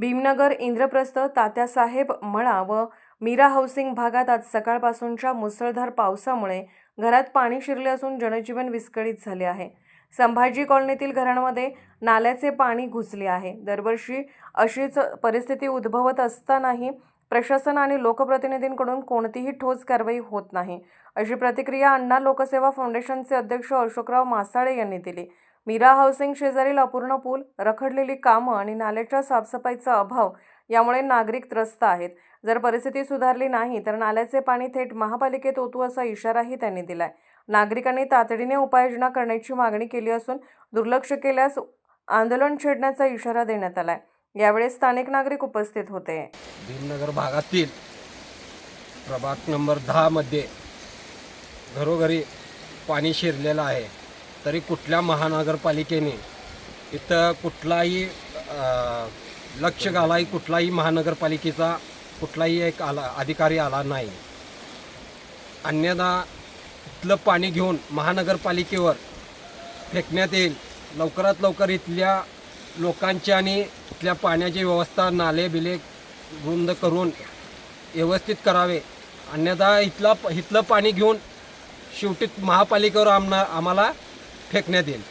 भीमनगर इंद्रप्रस्थ तात्यासाहेब मळा व मीरा हाऊसिंग भागात आज सकाळपासूनच्या मुसळधार पावसामुळे घरात पाणी शिरले असून जनजीवन विस्कळीत झाले आहे. संभाजी कॉलनीतील घरांमध्ये नाल्याचे पाणी घुसले आहे. दरवर्षी अशीच परिस्थिती उद्भवत असतानाही प्रशासन आणि लोकप्रतिनिधींकडून कोणतीही ठोस कारवाई होत नाही अशी प्रतिक्रिया अण्णा लोकसेवा फाउंडेशनचे अध्यक्ष अशोकराव मासाळे यांनी दिली. मीरा हाऊसिंग शेजारील अपूर्ण पूल रखडलेली कामं आणि नाल्याच्या साफसफाईचा अभाव यामुळे नागरिक त्रस्त आहेत. जर परिस्थिती सुधारली नाही तर नाल्याचे पाणी थेट महापालिकेत ओतू असा इशाराही त्यांनी दिलाय. नागरिकांनी तातडीने उपाययोजना करण्याची मागणी केली असून दुर्लक्ष केल्यास आंदोलन छेडण्याचा इशारा देण्यात आलाय. यावेळी स्थानिक नागरिक उपस्थित होते. भीमनगर भागातील प्रभाग नंबर दहामध्ये घरोघरी पाणी शिरलेलं आहे. तरी कुठल्या महानगरपालिकेने इथं कुठलाही लक्ष घालाही कुठलाही महानगरपालिकेचा कुठलाही एक आला अधिकारी आला नाही. अन्यथा इथलं पाणी घेऊन महानगरपालिकेवर फेकण्यात येईल. लवकरात लवकर इथल्या लोकांची आणि इथल्या पाण्याची व्यवस्था नाले बिले रुंद करून व्यवस्थित करावे. अन्यथा इथला इथलं पाणी घेऊन शेवटी महापालिकेवर आमना आम्हाला फेकण्यात येईल.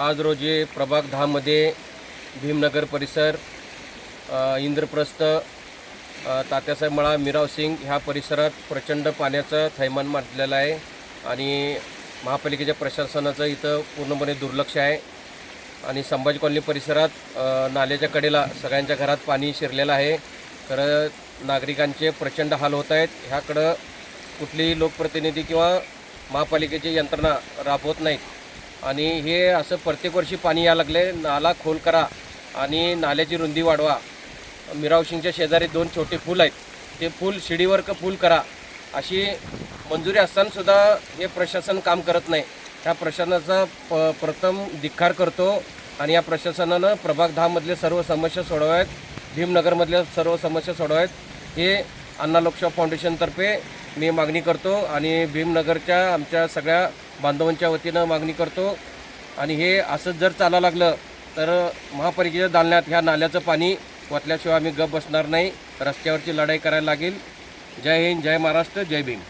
आज रोजी प्रभाग दहामध्ये भीमनगर परिसर इंद्रप्रस्थ तात्यासाहेब मळा मिराव सिंग ह्या परिसरात प्रचंड पाण्याचं थैमान मारलेलं आहे आणि महापालिकेच्या प्रशासनाचं इथं पूर्णपणे दुर्लक्ष आहे. आणि संभाजी कॉलनी परिसरात नाल्याच्या कडेला सगळ्यांच्या घरात पाणी शिरलेलं आहे. तर नागरिकांचे प्रचंड हाल होत आहेत. ह्याकडं कुठलीही लोकप्रतिनिधी किंवा महापालिकेची यंत्रणा राबवत नाहीत. आणि हे असं प्रत्येक वर्षी पाणी यायला लागले नाला खोल करा आणि नाल्याची रुंदी वाढवा. मिरावशिंगच्या शेजारी दोन छोटे पूल आहेत. ते पूल शिडीवर क पूल करा. अशी मंजुरी असतानासुद्धा हे प्रशासन काम करत नाही. ह्या प्रशासनाचा प प्रथम धिक्कार करतो आणि या प्रशासनानं प्रभाग दहामधले सर्व समस्या सोडवाव्यात. भीमनगरमधल्या सर्व समस्या सोडवाव्यात. हे अण्णा लोकशाह फाउंडेशनतर्फे मी मागणी करतो आणि भीमनगरच्या आमच्या सगळ्या बांधवांच्या वतीनं मागणी करतो. आणि हे असंच जर चालायला लागलं तर महापालिकेच्या दालण्यात ह्या नाल्याचं पाणी वाचल्याशिवाय आम्ही गप बसणार नाही. रस्त्यावरची लढाई करायला लागेल. जय हिंद जय महाराष्ट्र जय भीम.